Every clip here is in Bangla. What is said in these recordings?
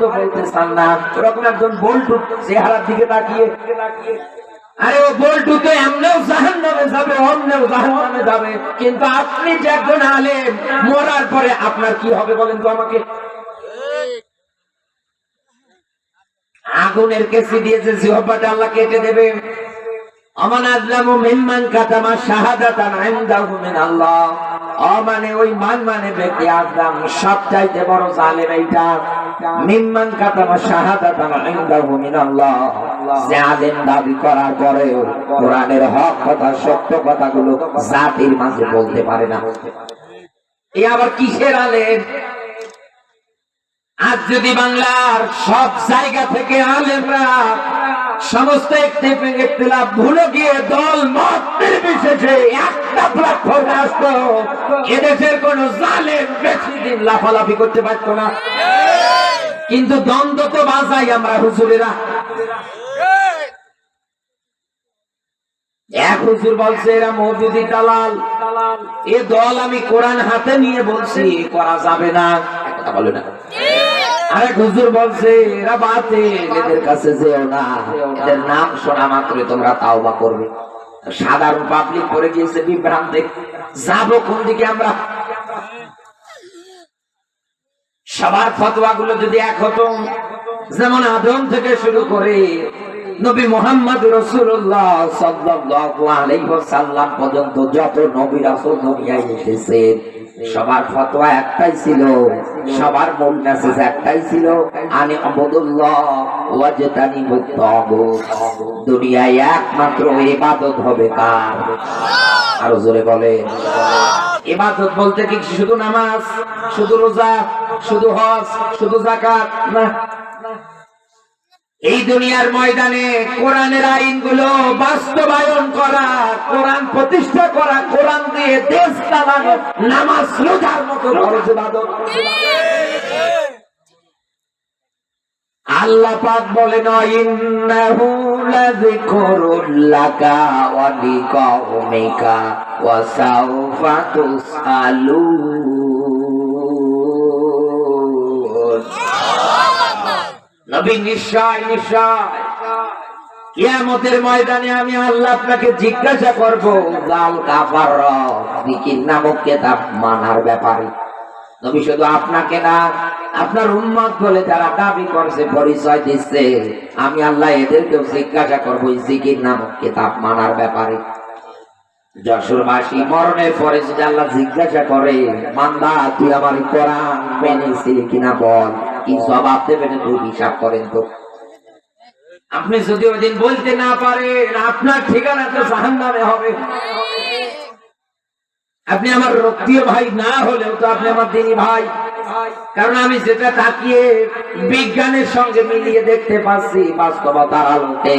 তো বলতে চান না। ওরকম একজন বল্টু চেহারার দিকে তাকিয়ে আরে ও বল্টু তো এমনেও জাহান নামে যাবে, অমনেও জাহান নামে যাবে। কিন্তু আপনি যে একজন আলেম, মরার পরে আপনার কি হবে বলেন তো আমাকে? আগুনের কেসি দিয়েছে জিহব্বাটা আল্লাহ কেটে দেবে মিন দাবি করার কোরআনের হক কথা, সত্য জাতির মাঝে বলতে পারে না। এ আবার কিসের আলেম? আজ যদি বাংলার সব জায়গা থেকে আলেমরা সমস্ত ইখতিলাফ ভুলে গিয়ে দল মত নির্বিশেষে একটা প্ল্যাটফর্মে আসতো। এদেশের কোন জালেম বেশি দিন লাফালাফি করতে পারতো না। কিন্তু দ্বন্দ্ব তো বাজাই আমরা হুজুরেরা। এক হুজুর বলছে, এরা মৌদুদি দালাল। এ দল আমি কোরআন হাতে নিয়ে বলছি, করা যাবে না। কথা বলে না। আরেক হুজুর বলছে, এরা বাতে এদের কাছে যেও না। এদের নাম শোনা মাত্রই তোমরা তাওবা করবে। সাধারণ পাবলিক করে গিয়েছে বিভ্রান্তে। যাব কোন দিকে আমরা? সবার ফতোয়া গুলো যদি এক হতো, যেমন আদম থেকে শুরু করে নবী মোহাম্মদ রসুল্লাহ সাল্লাল্লাহু আলাইহি ওয়াসাল্লাম পর্যন্ত যত নবী রাসূল দুনিয়ায় এসেছেন সবার ফতোয়া একটাই ছিল, সবার মূল মেসেজ একটাই ছিল আমি অবদুল্লানি ওয়াজতানি মুত্তাগুত। দুনিয়ায় একমাত্র ইবাদত হবে কার? আরও জোরে বলে। ইবাদত বলতে কি? শুধু নামাজ, শুধু রোজা, শুধু হজ, শুধু জাকাত না। এই দুনিয়ার ময়দানে কোরআনের আইনগুলো বাস্তবায়ন করা, কোরআন প্রতিষ্ঠা করা, কোরআন দিয়ে দেশ চালানো, নামাজ রোজার মতো আল্লাহ পাক বলেন, ইন্নাহু লাযিকরুল লাকা ওয়া লিকাউমিকা ওয়া সাউফা তুসআলুন। নবী নিশ্চয় নিশ্চয়। কিয়ামতের ময়দানে আমি আল্লাহ আপনাকে জিজ্ঞাসা করব গাল কাফার জিকির নামক কেতাব মানার ব্যাপারে। নবী শুধু আপনাকে না, আপনার উম্মত বলে যারা দাবি করছে, পরিচয় দিচ্ছে, আমি আল্লাহ এদেরকেও জিজ্ঞাসা করব জিকির নামক কেতাব মানার ব্যাপারে। যশোরবাসী মরণের পরে যদি আল্লাহ জিজ্ঞাসা করে, মান্দা, তুই আমার কোরআন মেনেছিলি কিনা বল? কি জবাব দেবেন তুই হিসাব করেন তো। আপনি যদি ওই দিন বলতে না পারেন আপনার ঠিকানা তো জাহান নামে হবে। আপনি আমার রক্তীয় ভাই না হলেও তো আপনি আমার দিনী ভাই। কারণ আমি যেটা তাকিয়ে বিজ্ঞানের সঙ্গে মিলিয়ে দেখতে পাচ্ছি বাস্তবতার আলোতে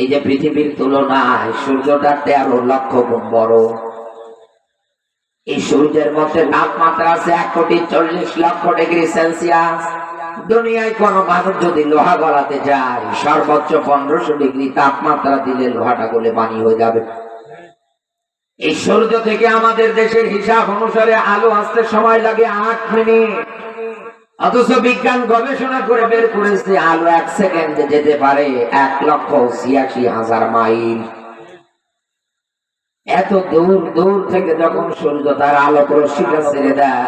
এই যে পৃথিবীর তুলনায় সূর্যটা তেরো লক্ষ গুণ বড়। এই সূর্যের মধ্যে তাপমাত্রা আছে এক কোটি চল্লিশ লক্ষ ডিগ্রি সেলসিয়াস। দুনিয়ায় কোন মানুষ যদি লোহা গলাতে যায়, সর্বোচ্চ পনেরোশো ডিগ্রি তাপমাত্রা দিলে লোহাটা গলে পানি হয়ে যাবে। এই সূর্য থেকে আমাদের দেশের হিসাব অনুসারে আলো আসতে সময় লাগে আট মিনিট। অথচ বিজ্ঞান গবেষণা করে বের করেছে, আলো এক সেকেন্ডে যেতে পারে এক লক্ষ ছিয়াশি হাজার মাইল। এত দূর দূর থেকে যখন সূর্য তার আলোক রশ্মিটা ছেড়ে দেয়,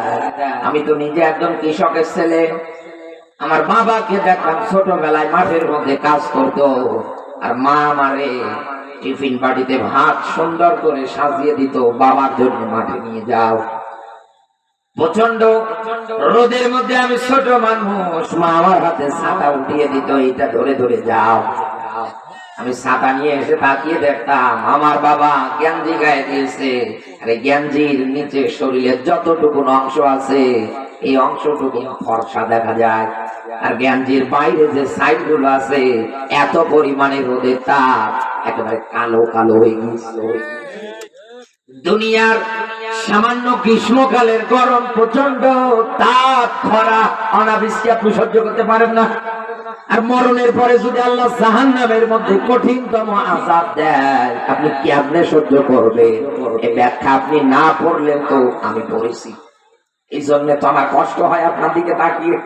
আমি তো নিজে একজন কৃষকের ছেলে। আমার বাবাকে দেখলাম ছোটবেলায় মাঠের মধ্যে কাজ করতো, আর মা আমারে টিফিন বাড়িতে ভাত সুন্দর করে সাজিয়ে দিত, বাবার জন্য মাঠে নিয়ে যাও। প্রচণ্ড রোদের মধ্যে আমি ছোট মানুষ, মা আমার হাতে ছাতা উঠিয়ে দিত এটা ধরে ধরে যাও। আমি ছাতা নিয়ে এসে তাকিয়ে দেখতাম, আমার বাবা জ্ঞানজি গায়ে দিয়েছে। আরে জ্ঞানজির নিচে শরীরের যতটুকু অংশ আছে, এই অংশটুকু ফর্সা দেখা যায়। আর জ্ঞানজির বাইরে যে সাইডগুলো আছে, এত পরিমাণে রোদের তাপ, একেবারে কালো কালো হয়ে গিয়েছিল দুনিয়ার সামান্য গ্রীষ্মকালের গরম প্রচণ্ড তাপ, খরা, অনাবৃষ্টি, আপনি সহ্য করতে পারেন না। আর মরণের পরে যদি আল্লাহ জাহান নামের মধ্যে কঠিনতম আজাদ দেয়, আপনি কেমনে সহ্য করবেন? এই ব্যাখ্যা আপনি না পড়লেন তো আমি পড়েছি। এই জন্য তো আমার কষ্ট হয় আপনার দিকে তাকিয়ে।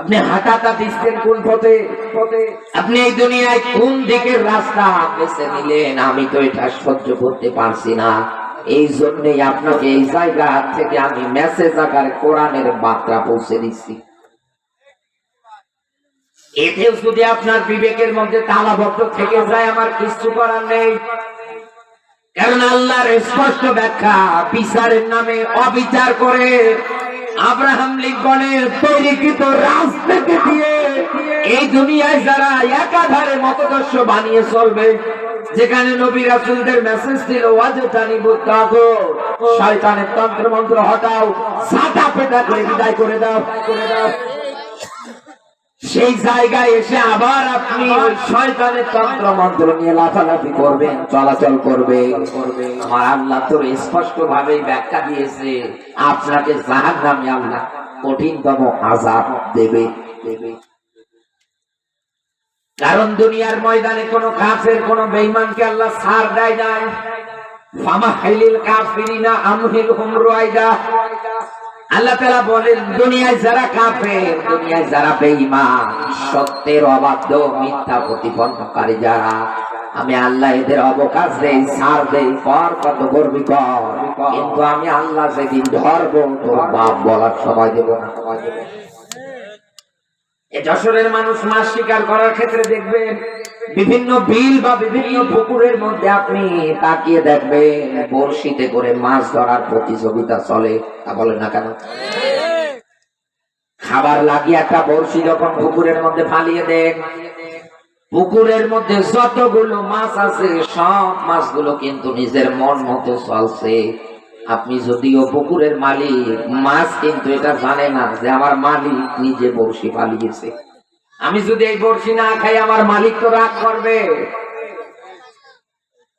আপনি হাঁটাটা দিচ্ছেন কোন পথে? আপনি এই দুনিয়ায় কোন দিকের রাস্তা বেছে নিলেন আমি তো এটা সহ্য করতে পারছি না। এই জন্যই আপনাকে এই জায়গা থেকে আমি মেসেজ আকারে কোরআনের বার্তা পৌঁছে দিচ্ছি। এতেও যদি আপনার বিবেকের মধ্যে তালাবদ্ধ থেকে যায়, আমার কিছু করার নেই। কারণ আল্লাহর স্পষ্ট ব্যাখ্যা, বিচারের নামে অবিচার করে আব্রাহাম লিঙ্কনের তৈরিকৃত রাজনীতি দিয়ে এই দুনিয়ায় যারা একাধারে মতদর্শ বানিয়ে চলবে, যেখানে নবী রাসুলদের মেসেজ ছিল শয়তানের তন্ত্র মন্ত্র হটাও, সাদা পেটা করে বিদায় করে দাও করে দাও। সেই জায়গায় এসে আবার আপনি ওই শয়তানের তন্ত্র মন্ত্র নিয়ে লাফালাফি করবেন চলাচল করবে। আমার আল্লাহ তোর স্পষ্ট ভাবে ব্যাখ্যা দিয়েছে আপনাকে জাহান নামে আল্লাহ কঠিনতম আজাব দেবে। দেবে কারণ দুনিয়ার ময়দানে কোন কাফের কোন বেইমানকে আল্লাহ সার দেয় নাই। ফামা হাইলিল কাফিরিনা আমহিল হুম রুয়াইদা আল্লাহ তালা বলেন, দুনিয়ায় যারা কাফে দুনিয়ায় যারা বেঈমান, সত্যের অবাধ্য মিথ্যা প্রতিপন্নকারী যারা, আমি আল্লাহ এদের অবকাশ দেই সার দেই পর কত করবি কর, কিন্তু আমি আল্লাহ সেদিন ধরবো, তোর বাপ বলার সময় দেবো না। সময় দেবো যশোরের মানুষ মাছ শিকার করার ক্ষেত্রে দেখবেন বিভিন্ন বিল বা বিভিন্ন পুকুরের মধ্যে আপনি তাকিয়ে দেখবেন, বড়শিতে করে মাছ ধরার প্রতিযোগিতা চলে। তা বলেন না কেন? খাবার লাগিয়ে একটা বড়শি যখন পুকুরের মধ্যে ফালিয়ে দেন, পুকুরের মধ্যে যতগুলো মাছ আছে, সব মাছগুলো কিন্তু নিজের মন মতো চলছে। আপনি যদিও পুকুরের মালিক, মাছ কিন্তু এটা জানে না যে আমার মালিক নিজে বড়শি পালিয়েছে আমি যদি এই বড়শি না খাই, আমার মালিক তো রাগ করবে।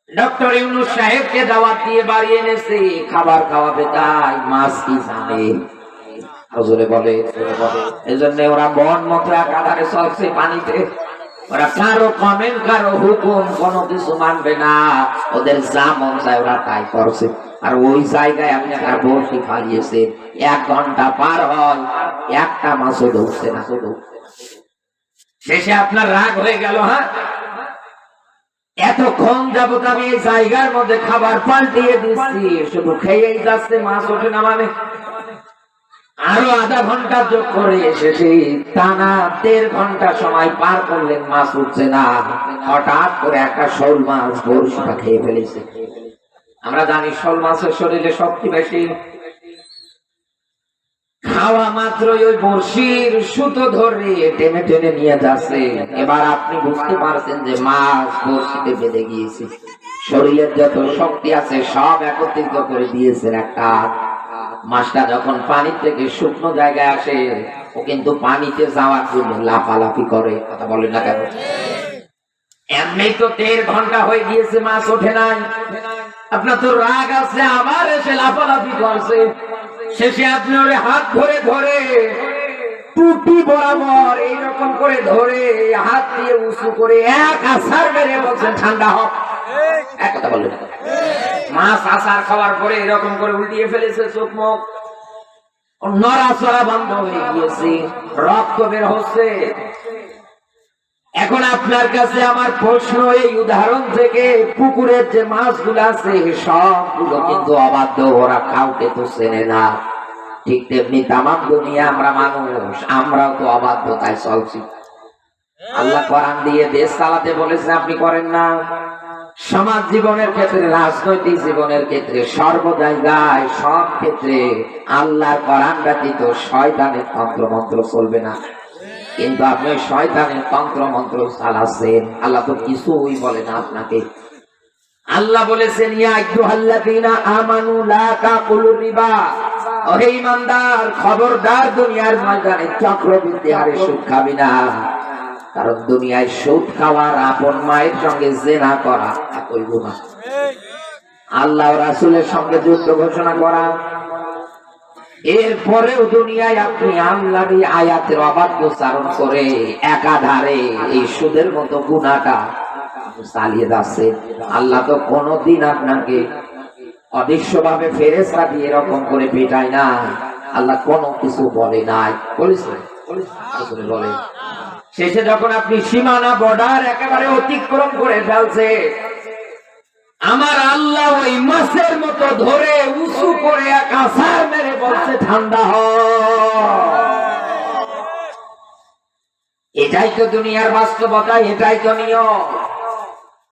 ডক্টর ইউনুস সাহেবকে দাওয়াত দিয়ে বাড়ি এনেছে, খাবার খাওয়াবে তাই, মাছ কি জানে? বলে ওরা বন পানিতে। ওরা কারও কমেন্ট কারও হুকুম, কোনো কিছু মানবে না। ওদের যা মন চায় ওরা তাই করছে। আর ওই জায়গায় আপনি একটা বড়শি এক ঘণ্টা পার হয়, একটা মাছও ঢুকছে না। শুধু শেষে আপনার রাগ হয়ে গেল হ্যাঁ? এতক্ষণ যাবত আমি এই জায়গার মধ্যে খাবার পাল্টিয়ে দিচ্ছি, শুধু খেয়েই যাচ্ছে, মাছ ওঠে না মানে। আরও আধা ঘণ্টা যোগ করে শেষে টানা দেড় ঘণ্টা সময় পার করলেন, মাছ উঠছে না। হঠাৎ করে একটা শোল মাছ বড়শিটা খেয়ে ফেলেছে। আমরা জানি শোল মাছের শরীরে শক্তি বেশি। খাওয়া মাত্র ওই বড়শির সুতো ধরে টেনে টেনে নিয়ে যাচ্ছে। এবার আপনি বুঝতে পারছেন যে মাছ বড়শিতে বেঁধে গিয়েছে। শরীরের যত শক্তি আছে সব একত্রিত করে দিয়েছেন একটা মাছটা যখন পানি থেকে শুকনো জায়গায় আসে, ও কিন্তু পানিতে যাওয়ার জন্য লাফালাফি করে। কথা বলেন না কেন? এমনি তো দেড় ঘণ্টা হয়ে গিয়েছে মাছ ওঠে নাই। আপনার তো রাগ আছে, আবার এসে লাফালাফি করছে। শেষে আপনি ওরে হাত ধরে ধরে টুটি বরাবর এইরকম করে ধরে হাত দিয়ে উঁচু করে এক আসার মেরে বলছেন, ঠান্ডা হোক এক কথা বললেন। মাছ আসার খাওয়ার পরে এরকম করে উল্টিয়ে ফেলেছে চোখ মুখ। নড়াচড়া বন্ধ হয়ে গিয়েছে, রক্ত বের হচ্ছে। এখন আপনার কাছে আমার প্রশ্ন, এই উদাহরণ থেকে পুকুরের যে মাছগুলো আছে সবগুলো কিন্তু অবাধ্য ওরা কাউকে তো চেনে না। ঠিক তেমনি তামাম দুনিয়া আমরা মানুষ, আমরাও তো অবাধ্যতায় চলছি। আল্লাহ কোরআন দিয়ে দেশ চালাতে বলেছে, আপনি করেন না। সমাজ জীবনের ক্ষেত্রে, রাজনৈতিক জীবনের ক্ষেত্রে সর্ব জায়গায় সব ক্ষেত্রে আল্লাহ কোরআন ব্যতীত শয়তানের তন্ত্র মন্ত্র চলবে না। কিন্তু আপনি শয়তানের তন্ত্র মন্ত্র চালাচ্ছেন আল্লাহ তো কিছুই বলে না আপনাকে। আল্লাহ বলেছেন আমানু রিবা। ওহে ইমানদার, খবরদার দুনিয়ার ময়দানে চক্রবৃদ্ধি হারে খাবি না। কারণ দুনিয়ায় সুদ খাওয়ার আপন মায়ের সঙ্গে জেনা করা একই গুনাহ আল্লাহ রাসূলের সঙ্গে যুদ্ধ ঘোষণা করা। এরপরেও দুনিয়ায় আপনি আল্লাহর আয়াতের অবাধ্য চারণ করে একাধারে এই সুদের মতো গুণাটা চালিয়ে যাচ্ছে। আল্লাহ তো কোনোদিন আপনাকে অদৃশ্য ভাবে ফেরেস্তা দিয়ে এরকম করে পেটায় না। আল্লাহ কোনো কিছু বলে নাই। বলেছে বলে। শেষে যখন আপনি সীমানা বর্ডার একেবারে অতিক্রম করে ফেলছে আমার আল্লাহ ওই মাছের মতো ধরে উঁচু করে আসার মেরে বলছে, ঠান্ডা হ। এটাই তো দুনিয়ার বাস্তবতা, এটাই তো নিয়ম।